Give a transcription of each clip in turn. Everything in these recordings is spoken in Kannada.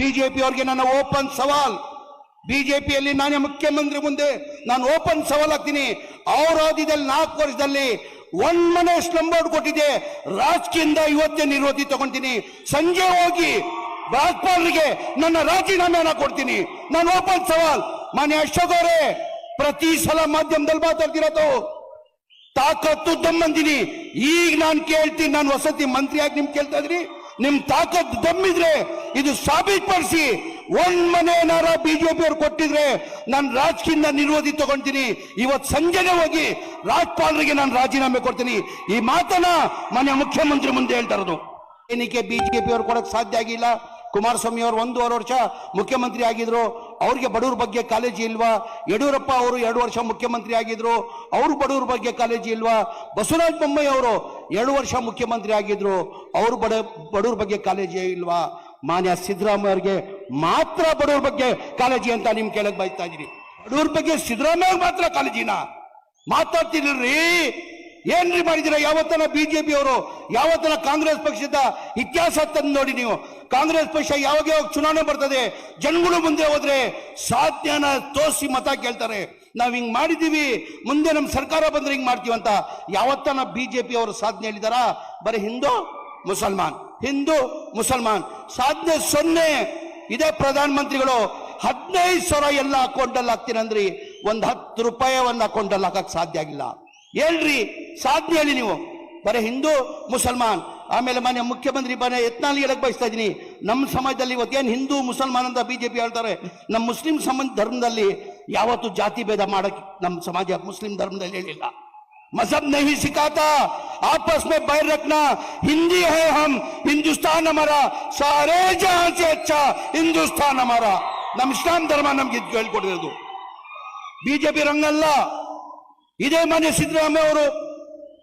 ಬಿಜೆಪಿ ಅವ್ರಿಗೆ ನನ್ನ ಓಪನ್ ಸವಾಲ್. ಬಿಜೆಪಿಯಲ್ಲಿ ನಾನೇ ಮುಖ್ಯಮಂತ್ರಿ ಮುಂದೆ ನಾನು ಓಪನ್ ಸವಾಲ್ ಆಗ್ತೀನಿ ಅವ್ರ ಅವಧಿದಲ್ಲಿ ನಾಲ್ಕು ವರ್ಷದಲ್ಲಿ ಒಂದ್ ಮನೆ ಸ್ಲಂಬೋರ್ಡ್ ಕೊಟ್ಟಿದೆ. ರಾಜಕೀಯದಿಂದ ಇವತ್ತೇ ನಿರ್ವಹಿ ತಗೊಂತೀನಿ. ಸಂಜೆ ಹೋಗಿ ರಾಜ್ಪಾಲರಿಗೆ ನನ್ನ ರಾಜೀನಾಮೆಯನ್ನ ಕೊಡ್ತೀನಿ. ನಾನು ಓಪನ್ ಸವಾಲ್. ಮಾನ್ಯ ಅಶೋಕ್ ಅವರೇ, ಪ್ರತಿ ಸಲ ಮಾಧ್ಯಮದಲ್ಲಿ ಮಾತಾಡ್ತಿರೋದು ತಾಕತ್ತು ದಮ್ಮಂದಿನಿ ಈಗ ನಾನು ಕೇಳ್ತೀನಿ, ನಾನು ವಸತಿ ಮಂತ್ರಿಯಾಗಿ ನಿಮ್ಗೆ ಕೇಳ್ತಾ ಇದ್ರಿ ನಿಮ್ ತಾಕತ್ ದಮ್ಮಿದ್ರೆ ಇದು ಸಾಬೀತುಪಡಿಸಿ ಒಂದ್ ಮನೆ ಏನಾರ ಬಿಜೆಪಿ ಅವ್ರು ಕೊಟ್ಟಿದ್ರೆ ನಾನು ರಾಜಕೀಯದಿಂದ ನಿರೋಧಿ ತಗೊಂತೀನಿ. ಇವತ್ ಸಂಜೆನೆ ಹೋಗಿ ರಾಜ್ಪಾಲರಿಗೆ ನಾನು ರಾಜೀನಾಮೆ ಕೊಡ್ತೀನಿ. ಈ ಮಾತನ್ನ ಮನೆ ಮುಖ್ಯಮಂತ್ರಿ ಮುಂದೆ ಹೇಳ್ತಾ ಇರೋದು. ಏನಕ್ಕೆ ಬಿಜೆಪಿ ಅವ್ರು ಕೊಡಕ್ ಸಾಧ್ಯ ಆಗಿಲ್ಲ? ಕುಮಾರಸ್ವಾಮಿ ಅವರು ಒಂದೂವರೆ ವರ್ಷ ಮುಖ್ಯಮಂತ್ರಿ ಆಗಿದ್ರು. ಅವ್ರಿಗೆ ಬಡವ್ರ ಬಗ್ಗೆ ಕಾಲೇಜಿ ಇಲ್ವಾ? ಯಡಿಯೂರಪ್ಪ ಅವರು ಎರಡು ವರ್ಷ ಮುಖ್ಯಮಂತ್ರಿ ಆಗಿದ್ರು, ಅವರು ಬಡವ್ರ ಬಗ್ಗೆ ಕಾಲೇಜಿ ಇಲ್ವಾ? ಬಸವರಾಜ ಬೊಮ್ಮಾಯಿ ಅವರು ಎರಡು ವರ್ಷ ಮುಖ್ಯಮಂತ್ರಿ ಆಗಿದ್ರು, ಅವರು ಬಡ, ಬಡವ್ರ ಬಗ್ಗೆ ಕಾಲೇಜಿ ಇಲ್ವಾ? ಮಾನ್ಯ ಸಿದ್ದರಾಮಯ್ಯ ಅವ್ರಿಗೆ ಮಾತ್ರ ಬಡವ್ರ ಬಗ್ಗೆ ಕಾಳಜಿ ಅಂತ ನಿಮ್ ಕೇಳಕ್ ಬಯಸ್ತಾ ಇದೀನಿ ಬಡವ್ರ ಬಗ್ಗೆ ಸಿದ್ದರಾಮಯ್ಯ ಮಾತ್ರ ಕಾಳಜಿನ? ಮಾತಾಡ್ತಿರ್ರಿ ಏನ್ರಿ ಮಾಡಿದಿರ ಯಾವತ್ತನ ಬಿಜೆಪಿ ಅವರು? ಯಾವತ್ತನ ಕಾಂಗ್ರೆಸ್ ಪಕ್ಷದ ಇತಿಹಾಸ ತಂದು ನೋಡಿ ನೀವು. ಕಾಂಗ್ರೆಸ್ ಪಕ್ಷ ಯಾವಾಗ ಯಾವಾಗ ಚುನಾವಣೆ ಬರ್ತದೆ? ಜನಗಳು ಮುಂದೆ ಹೋದ್ರೆ ಸಾಧ್ಯನ ತೋರಿಸಿ ಮತ ಕೇಳ್ತಾರೆ. ನಾವ್ ಹಿಂಗ್ ಮಾಡಿದೀವಿ ಮುಂದೆ ನಮ್ ಸರ್ಕಾರ ಬಂದ್ರೆ ಹಿಂಗ್ ಮಾಡ್ತೀವಿ ಅಂತ ಯಾವತ್ತನ ಬಿಜೆಪಿ ಅವರು ಸಾಧನೆ ಹೇಳಿದಾರ? ಬರೀ ಹಿಂದೂ, ಮುಸಲ್ಮಾನ್. ಹಿಂದೂ, ಮುಸಲ್ಮಾನ್. ಸಾಧನೆ ಸೊನ್ನೆ ಇದೇ ಪ್ರಧಾನ ಮಂತ್ರಿಗಳು ಹದಿನೈದು ಸಾವಿರ ಎಲ್ಲ ಅಕೌಂಟಲ್ಲಿ ಹಾಕ್ತೀನಂದ್ರಿ. ಒಂದ್ ಹತ್ತು ರೂಪಾಯಿ ಒಂದು ಅಕೌಂಟಲ್ಲಿ ಹಾಕಕ್ ಸಾಧ್ಯ ಆಗಿಲ್ಲ. ಹೇಳ್ರಿ ಸಾಧ್ಯ ಹೇಳಿ ನೀವು ಬರೀ ಹಿಂದೂ ಮುಸಲ್ಮಾನ್ ಆಮೇಲೆ ಮನೆ ಮುಖ್ಯಮಂತ್ರಿ ಮನೆ ಯತ್ನಾಲ್ ಹೇಳಕ್ ಬಯಸ್ತಾ ಇದೀನಿ ನಮ್ಮ ಸಮಾಜದಲ್ಲಿ ಇವತ್ತೇನು ಹಿಂದೂ ಮುಸಲ್ಮಾನ್ ಅಂತ ಬಿಜೆಪಿ ಹೇಳ್ತಾರೆ ನಮ್ಮ ಮುಸ್ಲಿಂ ಸಮಾಜ ಧರ್ಮದಲ್ಲಿ ಯಾವತ್ತು ಜಾತಿ ಭೇದ ಮಾಡಕ್ ನಮ್ಮ ಸಮಾಜ ಮುಸ್ಲಿಂ ಧರ್ಮದಲ್ಲಿ ಹೇಳಿಲ್ಲ मजहब नहीं सिखाता आपस में बैर रखना हिंदी है हम हिंदुस्तान हमारा सारे जहां से अच्छा हिंदुस्तान हमारा ನಮ್ಮ ಇಸ್ಲಾಂ ಧರ್ಮ ನಮ್ಗೆ ಇದು ಹೇಳ್ಕೊಟ್ಟಿರೋದು ಬಿಜೆಪಿ ರಂಗಲ್ಲ ಇದೇ ಮಾನ್ಯ ಸಿದ್ದರಾಮಯ್ಯ ಅವರು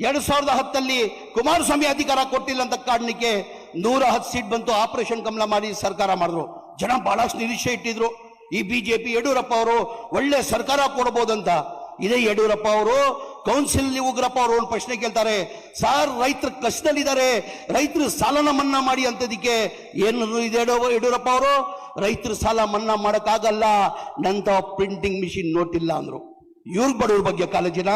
ಎರಡ್ ಸಾವಿರದ ಹತ್ತಲ್ಲಿ ಕುಮಾರಸ್ವಾಮಿ ಅಧಿಕಾರ ಕೊಟ್ಟಿಲ್ಲ ಅಂತ ಕಾರಣಕ್ಕೆ ನೂರ ಹತ್ತು ಸೀಟ್ ಬಂತು. ಆಪರೇಷನ್ ಕಮಲ ಮಾಡಿ ಸರ್ಕಾರ ಮಾಡಿದ್ರು. ಜನ ಬಹಳಷ್ಟು ನಿರೀಕ್ಷೆ ಇಟ್ಟಿದ್ರು. ಈ ಬಿಜೆಪಿ ಯಡಿಯೂರಪ್ಪ ಅವರು ಒಳ್ಳೆ ಸರ್ಕಾರ ಕೊಡಬಹುದಂತ ಇದೇ ಯಡಿಯೂರಪ್ಪ ಅವರು ಕೌನ್ಸಿಲ್ ಉಗ್ರಪ್ಪ ಅವರು ಒಂದು ಪ್ರಶ್ನೆ ಕೇಳ್ತಾರೆ, ಸಾರ್ ರೈತರು ಕಷ್ಟದಲ್ಲಿದ್ದಾರೆ, ರೈತರು ಸಾಲನ ಮನ್ನಾ ಮಾಡಿ ಅಂತದಕ್ಕೆ ಏನು ಇದೆ ಯಡಿಯೂರ- ಯಡಿಯೂರಪ್ಪ ಅವರು? ರೈತರ ಸಾಲ ಮನ್ನಾ ಮಾಡಕ್ಕಾಗಲ್ಲ ನಂತ ಪ್ರಿಂಟಿಂಗ್ ಮಿಷಿನ್ ನೋಟಿಲ್ಲ ಅಂದ್ರು. ಇವ್ರ ಬಡವ್ರ ಬಗ್ಗೆ ಕಾಳಜಿನ?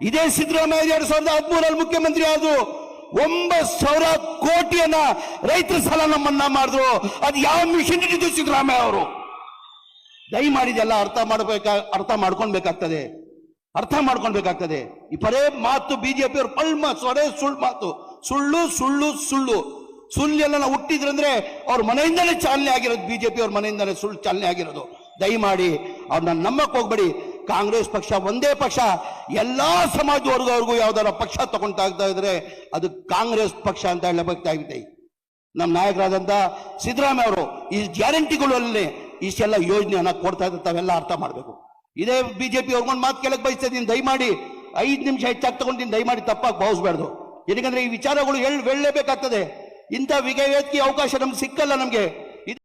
ಇದೇ ಸಿದ್ದರಾಮಯ್ಯ ಎರಡ್ ಸಾವಿರದ ಹದಿಮೂರಲ್ಲಿ ಮುಖ್ಯಮಂತ್ರಿ ಆದ್ರು ಒಂಬತ್ತು ಸಾವಿರ ಕೋಟಿಯನ್ನ ರೈತರ ಸಾಲ ನಮ್ಮನ್ನ ಮಾಡಿದ್ರು. ಅದು ಯಾವ ಮಿಷನ್ ಇಟ್ಟಿದ್ದು ಸಿದ್ದರಾಮಯ್ಯ ಅವರು? ದಯಮಾಡಿದೆಲ್ಲ ಅರ್ಥ ಮಾಡಬೇಕ, ಅರ್ಥ ಮಾಡ್ಕೊಳ್ಬೇಕಾಗ್ತದೆ. ಅರ್ಥ ಮಾಡ್ಕೊಳ್ಬೇಕಾಗ್ತದೆ. ಈ ಪರೇ ಮಾತು ಬಿಜೆಪಿ ಅವರು ಪಲ್ಮ ಸೊರೆ ಸುಳ್ಳು ಮಾತು. ಸುಳ್ಳು ಸುಳ್ಳು ಸುಳ್ಳು. ಸುಳ್ಳೆಲ್ಲ ನಾವು ಹುಟ್ಟಿದ್ರಂದ್ರೆ ಅವ್ರ ಮನೆಯಿಂದಲೇ ಚಾಲನೆ ಆಗಿರೋದು ಬಿಜೆಪಿ ಅವ್ರ ಮನೆಯಿಂದಲೇ ಸುಳ್ಳು ಚಾಲನೆ ಆಗಿರೋದು. ದಯಮಾಡಿ ಅವ್ರನ್ನ ನಮ್ಮಕ್ಕೆ ಹೋಗ್ಬೇಡಿ. ಕಾಂಗ್ರೆಸ್ ಪಕ್ಷ ಒಂದೇ ಪಕ್ಷ, ಎಲ್ಲ ಸಮಾಜ ವರ್ಗದವ್ರಿಗೂ ಯಾವ್ದಾರ ಪಕ್ಷ ಇದ್ದ ಇದ್ರೆ ಅದು ಕಾಂಗ್ರೆಸ್ ಪಕ್ಷ ಅಂತ ಹೇಳಬೇಕಾಗಿದೆ ನಮ್ಮ ನಾಯಕರಾದಂತ ಸಿದ್ದರಾಮಯ್ಯ ಅವರು ಈ ಗ್ಯಾರಂಟಿಗಳಲ್ಲಿ ಇಷ್ಟೆಲ್ಲ ಯೋಜನೆಯನ್ನ ಕೊಡ್ತಾ ಇದ್ದಾರೆ, ತಾವೆಲ್ಲ ಅರ್ಥ ಮಾಡಬೇಕು. ಇದೇ ಬಿಜೆಪಿ ಅವ್ರಿಗೊಂದು ಮಾತು ಕೇಳಕ್ ಬಯಸ್ತಾ ಇದ್ದೀನಿ, ದಯಮಾಡಿ ಐದು ನಿಮಿಷ ಹೆಚ್ಚಾಗಿ ತಗೊಂಡಿದ್ದೀನಿ, ದಯಮಾಡಿ ತಪ್ಪಾಗಿ ಭಾವಿಸ್ಬಾರ್ದು. ಏನಕಂದ್ರೆ ಈ ವಿಚಾರಗಳು ಹೇಳಿ, ಹೇಳಲೇಬೇಕಾಗ್ತದೆ. ಇಂಥ ವಿವೇಕಿ ಅವಕಾಶ ನಮ್ಗೆ ಸಿಕ್ಕಲ್ಲ ನಮ್ಗೆ.